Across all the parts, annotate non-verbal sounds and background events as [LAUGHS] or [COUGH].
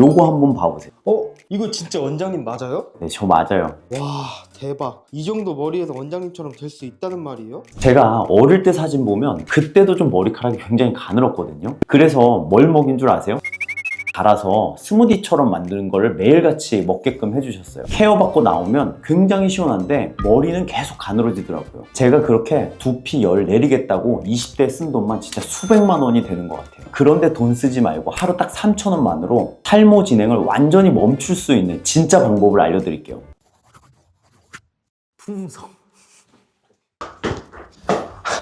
요거 한번 봐보세요. 어? 이거 진짜 원장님 맞아요? 네, 저 맞아요. 와 대박 이 정도 머리에서 원장님처럼 될 수 있다는 말이에요? 제가 어릴 때 사진 보면 그때도 좀 머리카락이 굉장히 가늘었거든요. 그래서 뭘 먹인 줄 아세요? 갈아서 스무디처럼 만드는 거를 매일같이 먹게끔 해주셨어요. 케어받고 나오면 굉장히 시원한데 머리는 계속 가늘어지더라고요. 제가 그렇게 두피 열 내리겠다고 20대에 쓴 돈만 진짜 수백만 원이 되는 것 같아요. 그런데 돈 쓰지 말고 하루 딱 3천 원만으로 탈모 진행을 완전히 멈출 수 있는 진짜 방법을 알려드릴게요. 풍성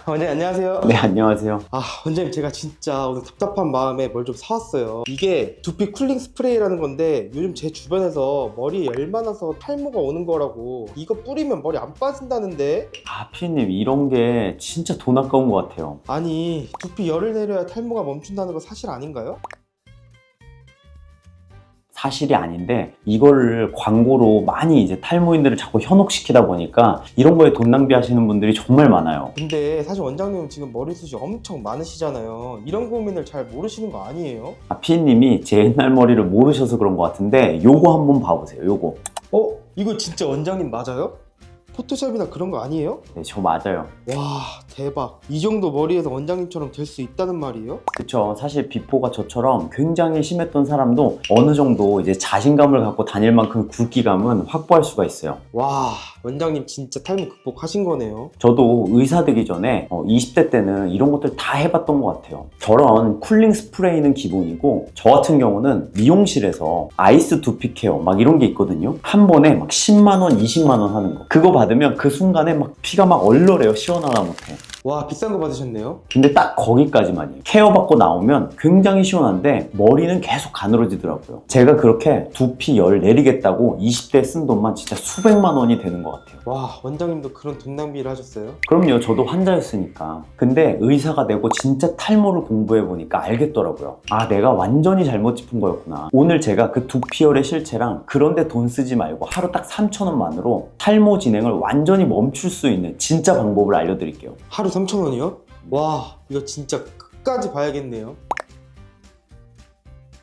원장님 안녕하세요 네, 안녕하세요. 아 원장님 제가 진짜 오늘 답답한 마음에 뭘 좀 사왔어요 이게 두피 쿨링 스프레이라는 건데 요즘 제 주변에서 머리에 열 많아서 탈모가 오는 거라고 이거 뿌리면 머리 안 빠진다는데 아, 피디님, 이런 게 진짜 돈 아까운 것 같아요. 아니 두피 열을 내려야 탈모가 멈춘다는 거 사실 아닌가요? 사실이 아닌데 이거를 광고로 많이 이제 탈모인들을 자꾸 현혹시키다 보니까 이런 거에 돈 낭비하시는 분들이 정말 많아요. 근데 사실 원장님은 지금 머리숱이 엄청 많으시잖아요 이런 고민을 잘 모르시는 거 아니에요? 아, 피디님이 제 옛날 머리를 모르셔서 그런 것 같은데 요거 한번 봐보세요. 요거. 어? 이거 진짜 원장님 맞아요? 포토샵이나 그런 거 아니에요? 네, 저 맞아요. 와 대박 이 정도 머리에서 원장님처럼 될 수 있다는 말이에요? 그쵸. 사실 비포가 저처럼 굉장히 심했던 사람도 어느 정도 이제 자신감을 갖고 다닐 만큼 굵기감은 확보할 수가 있어요. 와 원장님 진짜 탈모 극복하신 거네요 저도 의사 되기 전에 어, 20대 때는 이런 것들 다 해봤던 것 같아요. 저런 쿨링 스프레이는 기본이고 저 같은 경우는 미용실에서 아이스 두피 케어 막 이런 게 있거든요. 한 번에 막 10만 원, 20만 원 하는 거. 그거 받으면 그 순간에 막 피가 막 얼얼해요. 시원하다 못해. 와 비싼 거 받으셨네요 근데 딱 거기까지만이에요. 케어 받고 나오면 굉장히 시원한데 머리는 계속 가늘어지더라고요. 제가 그렇게 두피 열 내리겠다고 20대에 쓴 돈만 진짜 수백만 원이 되는 것 같아요. 와 원장님도 그런 돈 낭비를 하셨어요? 그럼요. 저도 환자였으니까. 근데 의사가 되고 진짜 탈모를 공부해 보니까 알겠더라고요. 아, 내가 완전히 잘못 짚은 거였구나. 오늘 제가 그 두피열의 실체랑 그런데 돈 쓰지 말고 하루 딱 3천 원만으로 탈모 진행을 완전히 멈출 수 있는 진짜 방법을 알려드릴게요. 하루 3,000원이요? 와 이거 진짜 끝까지 봐야겠네요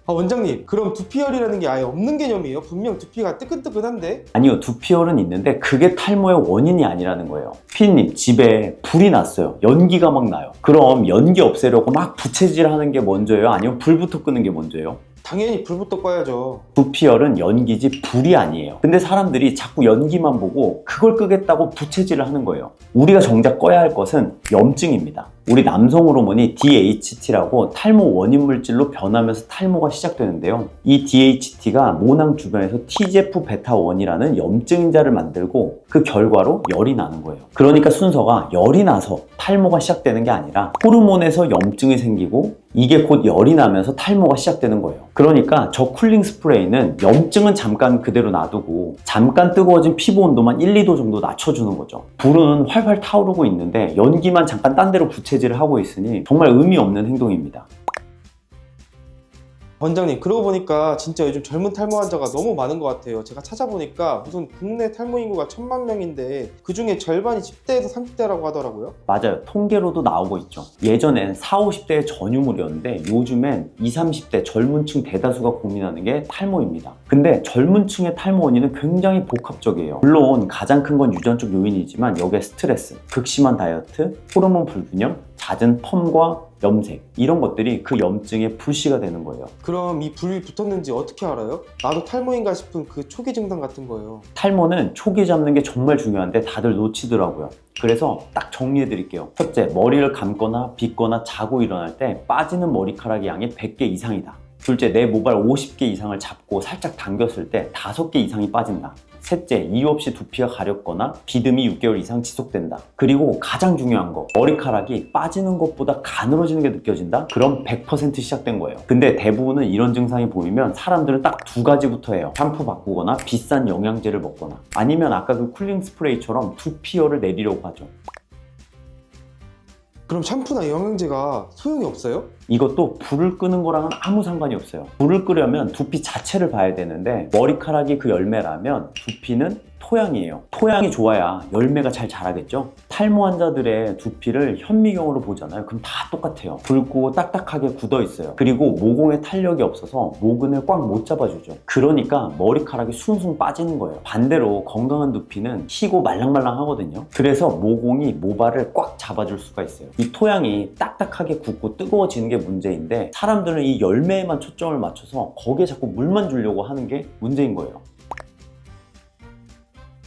아 원장님 그럼 두피열이라는 게 아예 없는 개념이에요? 분명 두피가 뜨끈뜨끈한데? 아니요, 두피열은 있는데 그게 탈모의 원인이 아니라는 거예요. 피디님, 집에 불이 났어요. 연기가 막 나요. 그럼 연기 없애려고 막 부채질 하는 게 먼저예요? 아니면 불부터 끄는 게 먼저예요? 당연히 불부터 꺼야죠 두피열은 연기지 불이 아니에요. 근데 사람들이 자꾸 연기만 보고 그걸 끄겠다고 부채질을 하는 거예요. 우리가 정작 꺼야 할 것은 염증입니다. 우리 남성 호르몬이 DHT라고 탈모 원인 물질로 변하면서 탈모가 시작되는데요. 이 DHT가 모낭 주변에서 TGF 베타1이라는 염증인자를 만들고 그 결과로 열이 나는 거예요. 그러니까 순서가 열이 나서 탈모가 시작되는 게 아니라 호르몬에서 염증이 생기고 이게 곧 열이 나면서 탈모가 시작되는 거예요. 그러니까 저 쿨링 스프레이는 염증은 잠깐 그대로 놔두고 잠깐 뜨거워진 피부 온도만 1, 2도 정도 낮춰주는 거죠. 불은 활활 타오르고 있는데 연기만 잠깐 딴 데로 부채질을 하고 있으니 정말 의미 없는 행동입니다. 원장님 그러고 보니까 진짜 요즘 젊은 탈모 환자가 너무 많은 것 같아요 제가 찾아보니까 무슨 국내 탈모 인구가 천만 명인데 그 중에 절반이 10대에서 30대라고 하더라고요 맞아요. 통계로도 나오고 있죠. 예전엔 4, 50대의 전유물이었는데 요즘엔 20, 30대 젊은 층 대다수가 고민하는 게 탈모입니다. 근데 젊은 층의 탈모 원인은 굉장히 복합적이에요. 물론 가장 큰 건 유전적 요인이지만 여기에 스트레스, 극심한 다이어트, 호르몬 불균형, 잦은 펌과 염색 이런 것들이 그 염증의 불씨가 되는 거예요. 그럼 이 불이 붙었는지 어떻게 알아요? 나도 탈모인가 싶은 그 초기 증상 같은 거예요 탈모는 초기 잡는 게 정말 중요한데 다들 놓치더라고요. 그래서 딱 정리해 드릴게요. 첫째, 머리를 감거나 빗거나 자고 일어날 때 빠지는 머리카락의 양이 100개 이상이다. 둘째, 내 모발 50개 이상을 잡고 살짝 당겼을 때 5개 이상이 빠진다. 셋째, 이유 없이 두피가 가렵거나 비듬이 6개월 이상 지속된다. 그리고 가장 중요한 거, 머리카락이 빠지는 것보다 가늘어지는 게 느껴진다? 그럼 100% 시작된 거예요. 근데 대부분은 이런 증상이 보이면 사람들은 딱 두 가지부터 해요. 샴푸 바꾸거나 비싼 영양제를 먹거나 아니면 아까 그 쿨링 스프레이처럼 두피열을 내리려고 하죠. 그럼 샴푸나 영양제가 소용이 없어요? 이것도 불을 끄는 거랑은 아무 상관이 없어요. 불을 끄려면 두피 자체를 봐야 되는데 머리카락이 그 열매라면 두피는 토양이에요. 토양이 좋아야 열매가 잘 자라겠죠? 탈모 환자들의 두피를 현미경으로 보잖아요. 그럼 다 똑같아요. 붉고 딱딱하게 굳어 있어요. 그리고 모공에 탄력이 없어서 모근을 꽉 못 잡아주죠. 그러니까 머리카락이 숭숭 빠지는 거예요. 반대로 건강한 두피는 희고 말랑말랑 하거든요. 그래서 모공이 모발을 꽉 잡아줄 수가 있어요. 이 토양이 딱딱하게 굳고 뜨거워지는 게 문제인데 사람들은 이 열매에만 초점을 맞춰서 거기에 자꾸 물만 주려고 하는 게 문제인 거예요.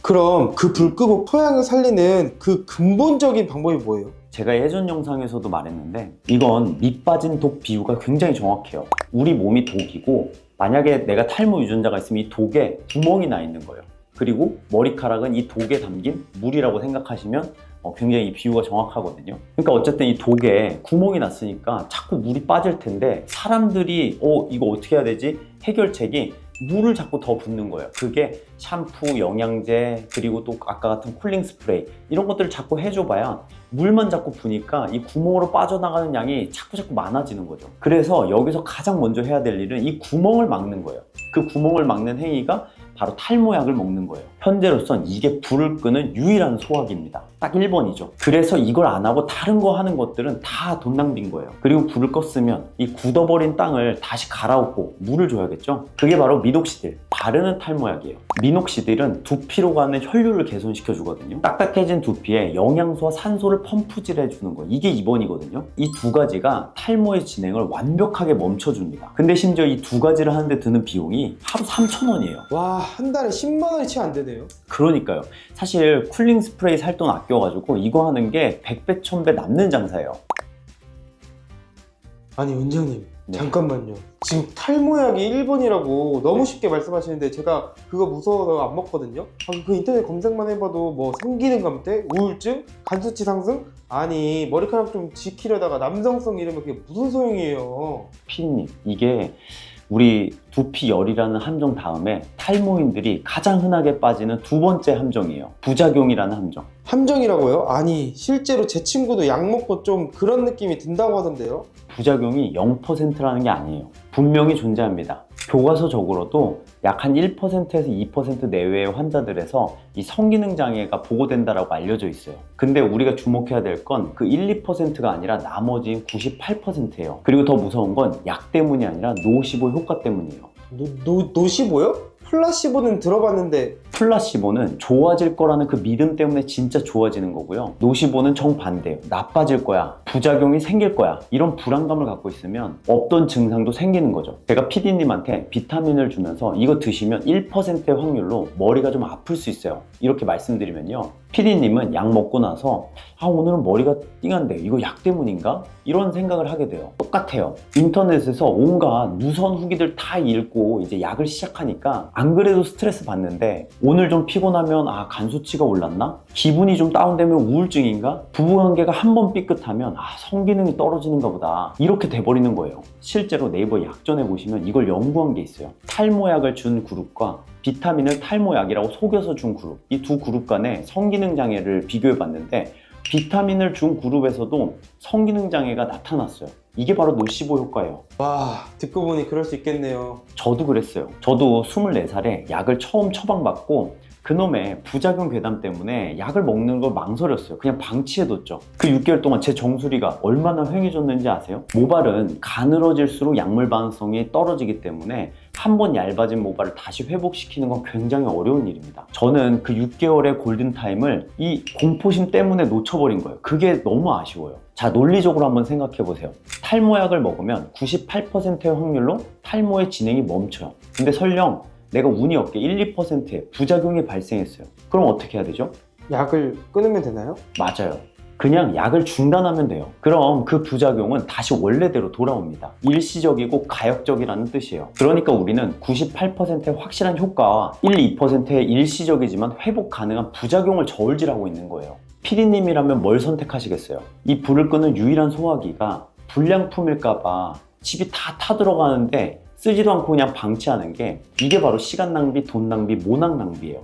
그럼 그 불 끄고 토양을 살리는 그 근본적인 방법이 뭐예요? 제가 예전 영상에서도 말했는데 이건 밑 빠진 독 비유가 굉장히 정확해요. 우리 몸이 독이고 만약에 내가 탈모 유전자가 있으면 이 독에 구멍이 나 있는 거예요. 그리고 머리카락은 이 독에 담긴 물이라고 생각하시면 어, 굉장히 이 비유가 정확하거든요. 그러니까 어쨌든 이 독에 구멍이 났으니까 자꾸 물이 빠질 텐데 사람들이 어 이거 어떻게 해야 되지? 해결책이 물을 자꾸 더 붓는 거예요. 그게 샴푸, 영양제, 그리고 또 아까 같은 쿨링 스프레이 이런 것들을 자꾸 해줘봐야 물만 자꾸 부니까 이 구멍으로 빠져나가는 양이 자꾸 자꾸 많아지는 거죠. 그래서 여기서 가장 먼저 해야 될 일은 이 구멍을 막는 거예요. 그 구멍을 막는 행위가 바로 탈모약을 먹는 거예요. 현재로선 이게 불을 끄는 유일한 소화기입니다. 딱 1번이죠. 그래서 이걸 안 하고 다른 거 하는 것들은 다 돈 낭비인 거예요. 그리고 불을 껐으면 이 굳어버린 땅을 다시 갈아엎고 물을 줘야겠죠. 그게 바로 미녹시딜, 바르는 탈모약이에요. 미녹시딜은 두피로 가는 혈류를 개선시켜 주거든요. 딱딱해진 두피에 영양소와 산소를 펌프질 해 주는 거. 이게 2번이거든요. 이 두 가지가 탈모의 진행을 완벽하게 멈춰줍니다. 근데 심지어 이 두 가지를 하는데 드는 비용이 하루 3,000원이에요. 와, 한 달에 10만 원이 채 안 되네요. 그러니까요. 사실 쿨링 스프레이 살 돈 아껴가지고 이거 하는 게 100배, 1000배 남는 장사예요. 아니, 원장님. 네. 잠깐만요. 지금 탈모약이 1번이라고 너무 네. 쉽게 말씀하시는데 제가 그거 무서워서 안 먹거든요. 아, 그 인터넷 검색만 해봐도 뭐 성기능 감퇴, 우울증, 간수치 상승? 아니 머리카락 좀 지키려다가 남성성 이러면 그게 무슨 소용이에요? 피디님, 이게 우리 두피 열이라는 함정 다음에 탈모인들이 가장 흔하게 빠지는 두 번째 함정이에요. 부작용이라는 함정. 함정이라고요? 아니 실제로 제 친구도 약 먹고 좀 그런 느낌이 든다고 하던데요. 부작용이 0%라는 게 아니에요. 분명히 존재합니다. 교과서적으로도 약 한 1%에서 2% 내외의 환자들에서 이 성기능 장애가 보고된다라고 알려져 있어요. 근데 우리가 주목해야 될 건 그 1, 2%가 아니라 나머지인 98%예요. 그리고 더 무서운 건 약 때문이 아니라 노시보 효과 때문이에요. 노, 노, 노시보요? 플라시보는 들어봤는데 플라시보는 좋아질 거라는 그 믿음 때문에 진짜 좋아지는 거고요. 노시보는 정반대예요. 나빠질 거야. 부작용이 생길 거야. 이런 불안감을 갖고 있으면 없던 증상도 생기는 거죠. 제가 PD님한테 비타민을 주면서 이거 드시면 1%의 확률로 머리가 좀 아플 수 있어요. 이렇게 말씀드리면요. PD님은 약 먹고 나서 아 오늘은 머리가 띵한데 이거 약 때문인가? 이런 생각을 하게 돼요. 똑같아요. 인터넷에서 온갖 누선 후기들 다 읽고 이제 약을 시작하니까 안 그래도 스트레스 받는데 오늘 좀 피곤하면 아 간수치가 올랐나? 기분이 좀 다운되면 우울증인가? 부부관계가 한 번 삐끗하면 아 성기능이 떨어지는가 보다 이렇게 돼버리는 거예요. 실제로 네이버 약전에 보시면 이걸 연구한 게 있어요. 탈모약을 준 그룹과 비타민을 탈모약이라고 속여서 준 그룹 이 두 그룹 간의 성기능 장애를 비교해 봤는데 비타민을 준 그룹에서도 성기능 장애가 나타났어요. 이게 바로 노시보 효과예요. 와 듣고 보니 그럴 수 있겠네요. 저도 그랬어요. 저도 24살에 약을 처음 처방받고 그놈의 부작용 괴담 때문에 약을 먹는 걸 망설였어요. 그냥 방치해뒀죠. 그 6개월 동안 제 정수리가 얼마나 횡해졌는지 아세요? 모발은 가늘어질수록 약물 반응성이 떨어지기 때문에 한 번 얇아진 모발을 다시 회복시키는 건 굉장히 어려운 일입니다. 저는 그 6개월의 골든타임을 이 공포심 때문에 놓쳐버린 거예요. 그게 너무 아쉬워요. 자, 논리적으로 한번 생각해 보세요. 탈모약을 먹으면 98%의 확률로 탈모의 진행이 멈춰요. 근데 설령 내가 운이 없게 1, 2%의 부작용이 발생했어요. 그럼 어떻게 해야 되죠? 약을 끊으면 되나요? 맞아요. 그냥 약을 중단하면 돼요. 그럼 그 부작용은 다시 원래대로 돌아옵니다. 일시적이고 가역적이라는 뜻이에요. 그러니까 우리는 98%의 확실한 효과와 1, 2%의 일시적이지만 회복 가능한 부작용을 저울질하고 있는 거예요. 피디님이라면 뭘 선택하시겠어요? 이 불을 끄는 유일한 소화기가 불량품일까봐 집이 다 타들어가는데 쓰지도 않고 그냥 방치하는 게 이게 바로 시간 낭비, 돈 낭비, 모낭 낭비예요.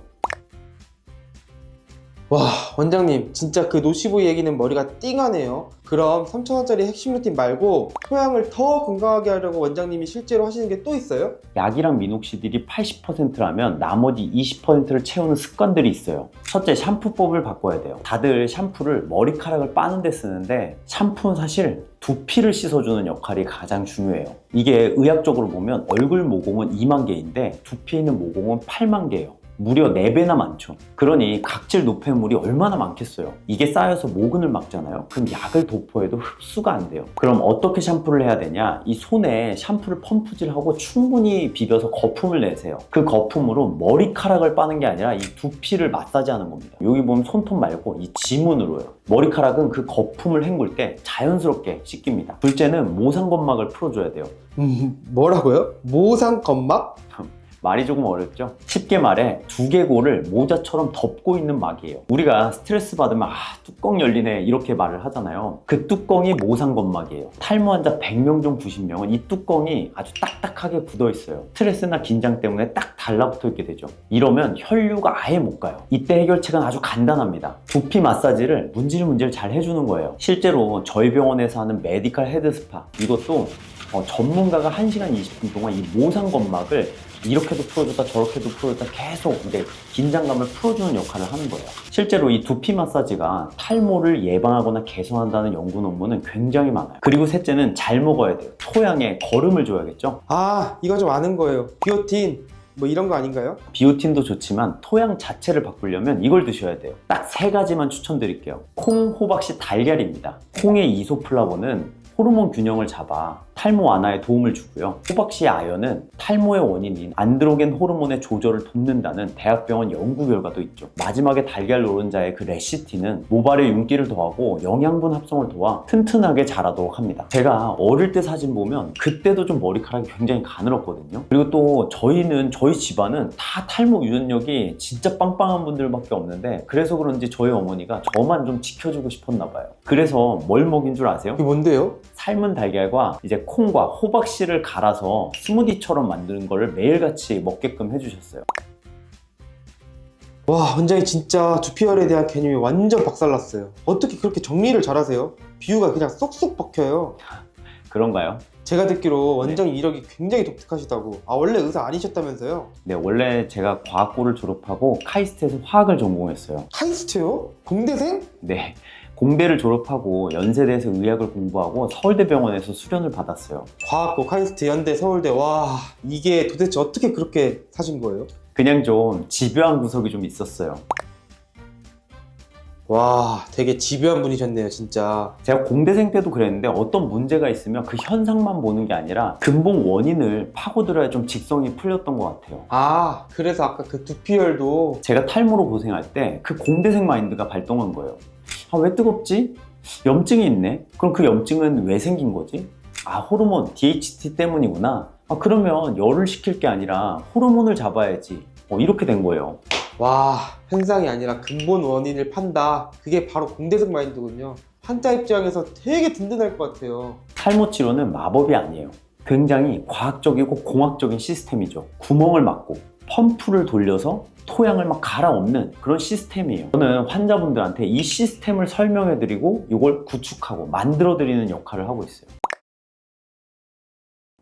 와 원장님 진짜 그 노시보 얘기는 머리가 띵하네요 그럼 3,000원짜리 핵심 루틴 말고 토양을 더 건강하게 하려고 원장님이 실제로 하시는 게 또 있어요? 약이랑 미녹시딜이 80%라면 나머지 20%를 채우는 습관들이 있어요. 첫째, 샴푸법을 바꿔야 돼요. 다들 샴푸를 머리카락을 빠는 데 쓰는데 샴푸는 사실 두피를 씻어주는 역할이 가장 중요해요. 이게 의학적으로 보면 얼굴 모공은 2만 개인데 두피에 있는 모공은 8만 개예요. 무려 4배나 많죠. 그러니 각질 노폐물이 얼마나 많겠어요. 이게 쌓여서 모근을 막잖아요. 그럼 약을 도포해도 흡수가 안 돼요. 그럼 어떻게 샴푸를 해야 되냐? 이 손에 샴푸를 펌프질하고 충분히 비벼서 거품을 내세요. 그 거품으로 머리카락을 빠는 게 아니라 이 두피를 마사지하는 겁니다. 여기 보면 손톱 말고 이 지문으로요. 머리카락은 그 거품을 헹굴 때 자연스럽게 씻깁니다. 둘째는 모상건막을 풀어줘야 돼요. 음, 뭐라고요? 모상 건막? [LAUGHS] 말이 조금 어렵죠? 쉽게 말해 두개골을 모자처럼 덮고 있는 막이에요. 우리가 스트레스 받으면 아 뚜껑 열리네 이렇게 말을 하잖아요. 그 뚜껑이 모상건막이에요. 탈모 환자 100명 중 90명은 이 뚜껑이 아주 딱딱하게 굳어 있어요. 스트레스나 긴장 때문에 딱 달라붙어 있게 되죠. 이러면 혈류가 아예 못 가요. 이때 해결책은 아주 간단합니다. 두피 마사지를 문질문질 잘 해주는 거예요. 실제로 저희 병원에서 하는 메디칼 헤드 스파 이것도 어, 전문가가 1시간 20분 동안 이 모상건막을 이렇게도 풀어줬다 저렇게도 풀어줬다 계속 이제 긴장감을 풀어주는 역할을 하는 거예요. 실제로 이 두피 마사지가 탈모를 예방하거나 개선한다는 연구 논문은 굉장히 많아요. 그리고 셋째는 잘 먹어야 돼요. 토양에 거름을 줘야겠죠. 아, 이거 좀 아는 거예요. 비오틴. 뭐 이런 거 아닌가요? 비오틴도 좋지만 토양 자체를 바꾸려면 이걸 드셔야 돼요. 딱 세 가지만 추천드릴게요. 콩, 호박씨, 달걀입니다. 콩의 이소플라본은 호르몬 균형을 잡아 탈모 완화에 도움을 주고요. 호박씨의 아연은 탈모의 원인인 안드로겐 호르몬의 조절을 돕는다는 대학병원 연구 결과도 있죠. 마지막에 달걀 노른자의 그 레시틴은 모발의 윤기를 더하고 영양분 합성을 도와 튼튼하게 자라도록 합니다. 제가 어릴 때 사진 보면 그때도 좀 머리카락이 굉장히 가늘었거든요. 그리고 또 저희는 저희 집안은 다 탈모 유전력이 진짜 빵빵한 분들밖에 없는데 그래서 그런지 저희 어머니가 저만 좀 지켜주고 싶었나 봐요. 그래서 뭘 먹인 줄 아세요? 이게 뭔데요? 삶은 달걀과 이제 콩과 호박씨를 갈아서 스무디처럼 만드는 거를 매일같이 먹게끔 해주셨어요. 와, 원장님 진짜 두피열에 대한 개념이 완전 박살났어요. 어떻게 그렇게 정리를 잘하세요? 비유가 그냥 쏙쏙 박혀요. [LAUGHS] 그런가요? 제가 듣기로 원장님 이력이 굉장히 독특하시다고. 아, 원래 의사 아니셨다면서요? 네, 원래 제가 과학고를 졸업하고 카이스트에서 화학을 전공했어요. 카이스트요? 공대생? 네. 공대를 졸업하고 연세대에서 의학을 공부하고 서울대병원에서 수련을 받았어요. 과학고, 카이스트, 연대, 서울대. 와, 이게 도대체 어떻게 그렇게 사신 거예요? 그냥 좀 집요한 구석이 좀 있었어요. 와, 되게 집요한 분이셨네요, 진짜. 제가 공대생 때도 그랬는데 어떤 문제가 있으면 그 현상만 보는 게 아니라 근본 원인을 파고들어야 좀 직성이 풀렸던 것 같아요. 아, 그래서 아까 그 두피열도 제가 탈모로 고생할 때 그 공대생 마인드가 발동한 거예요. 아, 왜 뜨겁지? 염증이 있네? 그럼 그 염증은 왜 생긴 거지? 아, 호르몬, DHT 때문이구나. 아, 그러면 열을 식힐 게 아니라 호르몬을 잡아야지. 어, 이렇게 된 거예요. 와, 현상이 아니라 근본 원인을 판다. 그게 바로 공대생 마인드군요. 환자 입장에서 되게 든든할 것 같아요. 탈모 치료는 마법이 아니에요. 굉장히 과학적이고 공학적인 시스템이죠. 구멍을 막고 펌프를 돌려서 토양을 막 갈아엎는 그런 시스템이에요. 저는 환자분들한테 이 시스템을 설명해드리고 이걸 구축하고 만들어드리는 역할을 하고 있어요.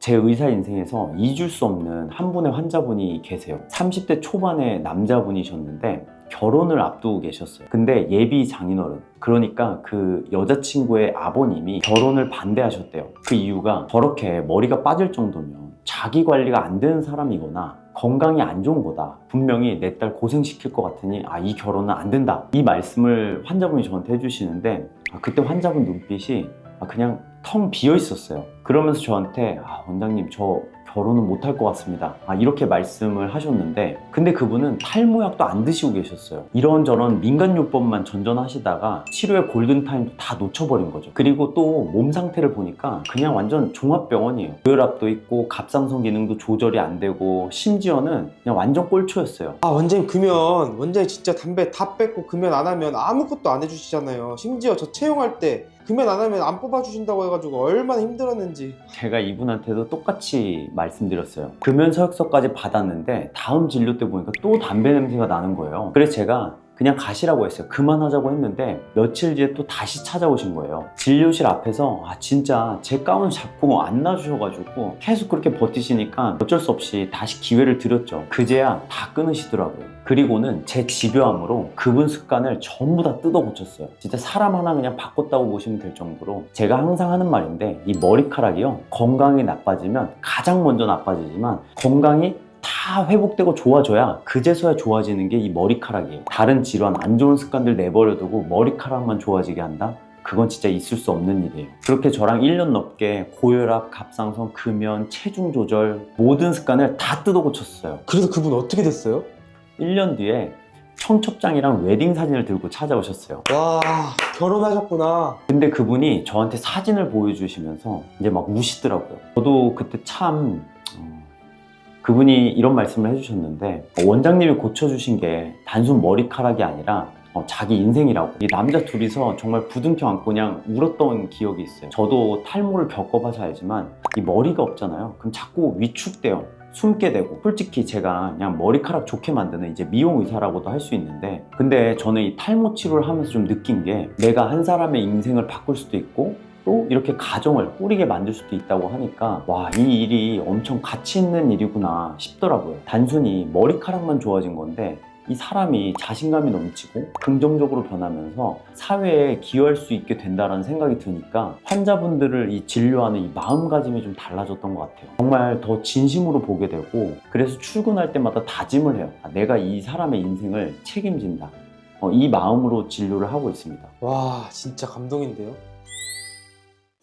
제 의사 인생에서 잊을 수 없는 한 분의 환자분이 계세요. 30대 초반의 남자분이셨는데 결혼을 앞두고 계셨어요. 근데 예비 장인어른. 그러니까 그 여자친구의 아버님이 결혼을 반대하셨대요. 그 이유가 저렇게 머리가 빠질 정도면 자기 관리가 안 되는 사람이거나 건강이 안 좋은 거다. 분명히 내 딸 고생시킬 것 같으니 아, 이 결혼은 안 된다. 이 말씀을 환자분이 저한테 해주시는데 아, 그때 환자분 눈빛이 아, 그냥 텅 비어 있었어요. 그러면서 저한테 아, 원장님 저 결혼은 못할 것 같습니다. 아, 이렇게 말씀을 하셨는데 근데 그분은 탈모약도 안 드시고 계셨어요. 이런저런 민간요법만 전전하시다가 치료의 골든타임도 다 놓쳐버린 거죠. 그리고 또 몸 상태를 보니까 그냥 완전 종합병원이에요. 고혈압도 있고 갑상선 기능도 조절이 안 되고 심지어는 그냥 완전 꼴초였어요. 아, 원장님 금연. 원장님 진짜 담배 다 뺏고 금연 안 하면 아무것도 안 해주시잖아요. 심지어 저 채용할 때 금연 안 하면 안 뽑아주신다고 해가지고 얼마나 힘들었는지. 제가 이분한테도 똑같이 말씀드렸어요. 금연 서약서까지 받았는데 다음 진료 때 보니까 또 담배 냄새가 나는 거예요. 그래서 제가 그냥 가시라고 했어요. 그만하자고 했는데 며칠 뒤에 또 다시 찾아오신 거예요. 진료실 앞에서 아 진짜 제 가운 잡고 안 놔주셔가지고 계속 그렇게 버티시니까 어쩔 수 없이 다시 기회를 드렸죠. 그제야 다 끊으시더라고요. 그리고는 제 집요함으로 그분 습관을 전부 다 뜯어 고쳤어요. 진짜 사람 하나 그냥 바꿨다고 보시면 될 정도로 제가 항상 하는 말인데 이 머리카락이요 건강이 나빠지면 가장 먼저 나빠지지만 건강이 다 회복되고 좋아져야 그제서야 좋아지는 게 이 머리카락이에요. 다른 질환, 안 좋은 습관들 내버려두고 머리카락만 좋아지게 한다? 그건 진짜 있을 수 없는 일이에요. 그렇게 저랑 1년 넘게 고혈압, 갑상선, 금연, 체중 조절 모든 습관을 다 뜯어 고쳤어요. 그래서 그분 어떻게 됐어요? 1년 뒤에 청첩장이랑 웨딩 사진을 들고 찾아오셨어요. 와 결혼하셨구나. 근데 그분이 저한테 사진을 보여주시면서 이제 막 우시더라고요. 저도 그때 참 어, 그분이 이런 말씀을 해주셨는데 원장님이 고쳐주신 게 단순 머리카락이 아니라 어, 자기 인생이라고 이 남자 둘이서 정말 부둥켜 안고 그냥 울었던 기억이 있어요. 저도 탈모를 겪어봐서 알지만 이 머리가 없잖아요. 그럼 자꾸 위축돼요. 숨게 되고 솔직히 제가 그냥 머리카락 좋게 만드는 이제 미용 의사라고도 할 수 있는데 근데 저는 이 탈모 치료를 하면서 좀 느낀 게 내가 한 사람의 인생을 바꿀 수도 있고 또 이렇게 가정을 꾸리게 만들 수도 있다고 하니까 와 이 일이 엄청 가치 있는 일이구나 싶더라고요 단순히 머리카락만 좋아진 건데 이 사람이 자신감이 넘치고 긍정적으로 변하면서 사회에 기여할 수 있게 된다는 생각이 드니까 환자분들을 이 진료하는 이 마음가짐이 좀 달라졌던 것 같아요. 정말 더 진심으로 보게 되고 그래서 출근할 때마다 다짐을 해요. 아, 내가 이 사람의 인생을 책임진다. 어, 이 마음으로 진료를 하고 있습니다. 와 진짜 감동인데요.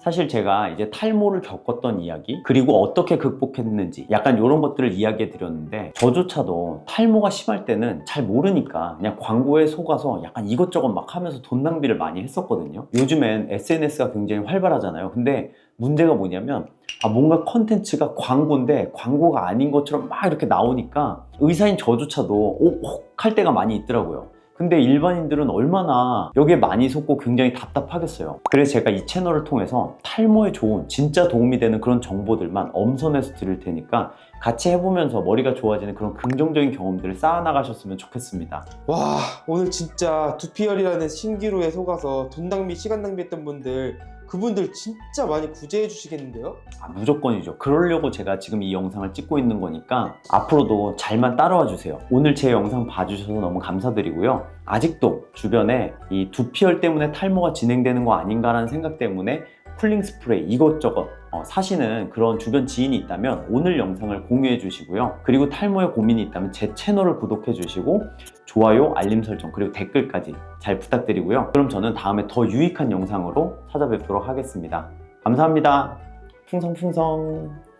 사실 제가 이제 탈모를 겪었던 이야기 그리고 어떻게 극복했는지 약간 이런 것들을 이야기해 드렸는데 저조차도 탈모가 심할 때는 잘 모르니까 그냥 광고에 속아서 약간 이것저것 막 하면서 돈 낭비를 많이 했었거든요. 요즘엔 SNS가 굉장히 활발하잖아요. 근데 문제가 뭐냐면 아 뭔가 컨텐츠가 광고인데 광고가 아닌 것처럼 막 이렇게 나오니까 의사인 저조차도 오혹 할 때가 많이 있더라고요 근데 일반인들은 얼마나 여기에 많이 속고 굉장히 답답하겠어요. 그래서 제가 이 채널을 통해서 탈모에 좋은 진짜 도움이 되는 그런 정보들만 엄선해서 드릴 테니까 같이 해보면서 머리가 좋아지는 그런 긍정적인 경험들을 쌓아나가셨으면 좋겠습니다. 와 오늘 진짜 두피열이라는 신기루에 속아서 돈 낭비 시간 낭비했던 분들 그분들 진짜 많이 구제해 주시겠는데요? 아, 무조건이죠. 그러려고 제가 지금 이 영상을 찍고 있는 거니까 앞으로도 잘만 따라와 주세요. 오늘 제 영상 봐주셔서 너무 감사드리고요. 아직도 주변에 이 두피열 때문에 탈모가 진행되는 거 아닌가라는 생각 때문에 쿨링 스프레이 이것저것 어, 사시는 그런 주변 지인이 있다면 오늘 영상을 공유해 주시고요. 그리고 탈모에 고민이 있다면 제 채널을 구독해 주시고 좋아요, 알림 설정 그리고 댓글까지 잘 부탁드리고요. 그럼 저는 다음에 더 유익한 영상으로 찾아뵙도록 하겠습니다. 감사합니다. 풍성풍성.